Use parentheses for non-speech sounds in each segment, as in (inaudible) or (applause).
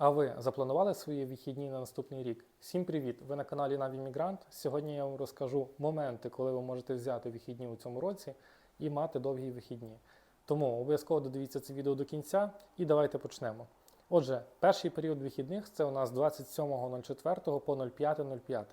А ви запланували свої вихідні на наступний рік? Всім привіт! Ви на каналі Наві Мігрант. Сьогодні я вам розкажу моменти, коли ви можете взяти вихідні у цьому році і мати довгі вихідні. Тому обов'язково додивіться це відео до кінця і давайте почнемо. Отже, перший період вихідних це у нас 27.04 по 05.05.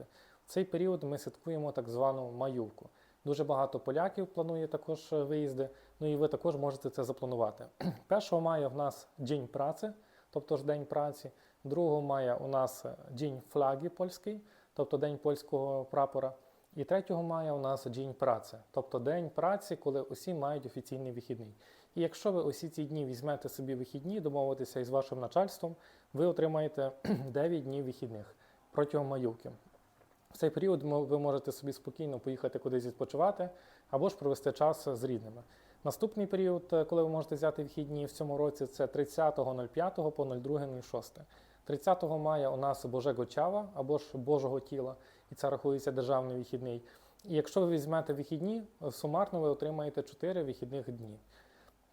В цей період ми святкуємо так звану маювку. Дуже багато поляків планує також е, виїзди, ну і ви також можете це запланувати. (clears throat) 1 мая в нас День праці, тобто ж День праці. 2 мая у нас День флаги польський, тобто День польського прапора. І 3 мая у нас День праці, тобто День праці, коли усі мають офіційний вихідний. І якщо ви усі ці дні візьмете собі вихідні, домовитеся із вашим начальством, ви отримаєте (clears throat) 9 днів вихідних протягом майовки. В цей період ви можете собі спокійно поїхати кудись відпочивати або ж провести час з рідними. Наступний період, е, коли ви можете взяти вихідні в цьому році, це 30.05 по 02.06. 30 мая у нас Божего Чава або ж Божого тіла, і це рахується державний вихідний. І якщо ви візьмете вихідні, е, сумарно ви отримаєте 4 вихідних дні.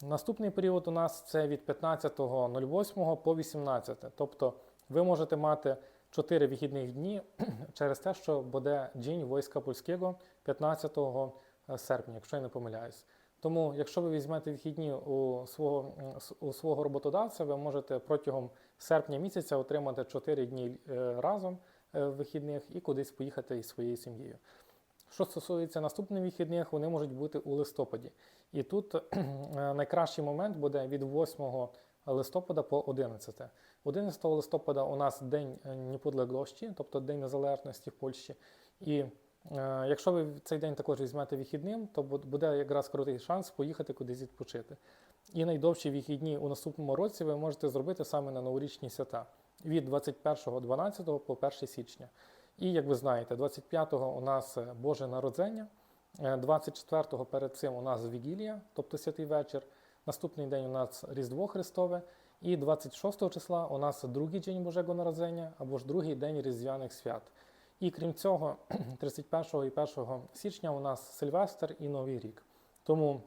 Наступний період у нас це від 15.08 по 18. Тобто ви можете мати 4 вихідних дні (clears throat) через те, що буде День війська польського 15 серпня, якщо я не помиляюсь. Тому, якщо ви візьмете вихідні у свого, у свого роботодавця, ви можете протягом серпня місяця отримати 4 дні е, разом е, вихідних і кудись поїхати із своєю сім'єю. Що стосується наступних вихідних, вони можуть бути у листопаді. І тут е, найкращий момент буде від 8 листопада по 11. 11 листопада у нас День Неподлеглощі, тобто День Незалежності в Польщі. І якщо ви цей день також візьмете вихідним, то буде якраз крутий шанс поїхати кудись відпочити. І найдовші вихідні у наступному році ви можете зробити саме на новорічні свята від 21.12 по 1 січня. І як ви знаєте, 25-го у нас е, Боже Народження, е, 24-го перед цим у нас Вігілія, тобто святий вечір. Наступний день у нас Різдво Христове. І 26 числа у нас другий день Божого Народження або ж другий день Різдвяних свят. І крім цього, (clears throat) 31 і 1 січня у нас Сильвестр і Новий рік. Тому,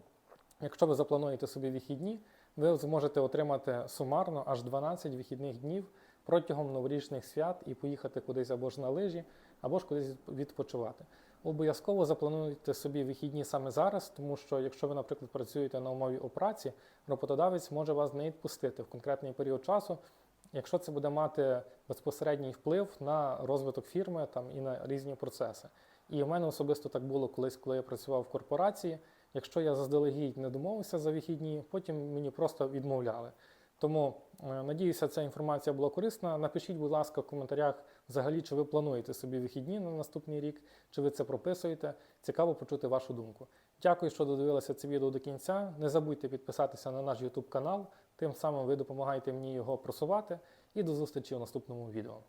якщо ви заплануєте собі вихідні, ви зможете отримати сумарно аж 12 вихідних днів протягом новорічних свят і поїхати кудись або ж на лижі, або ж кудись відпочивати. Обов'язково заплануйте собі вихідні саме зараз, тому що якщо ви, наприклад, працюєте на умові о праці, роботодавець може вас не відпустити в конкретний період часу, якщо це буде мати безпосередній вплив на розвиток фірми там, і на різні процеси. І в мене особисто так було колись, коли я працював в корпорації. Якщо я заздалегідь не домовився за вихідні, потім мені просто відмовляли. Тому е, надіюся, ця інформація була корисна. Напишіть, будь ласка, в коментарях взагалі, чи ви плануєте собі вихідні на наступний рік, чи ви це прописуєте. Цікаво почути вашу думку. Дякую, що додивилися це відео до кінця. Не забудьте підписатися на наш YouTube канал, тим самим ви допомагаєте мені його просувати. І до зустрічі у наступному відео.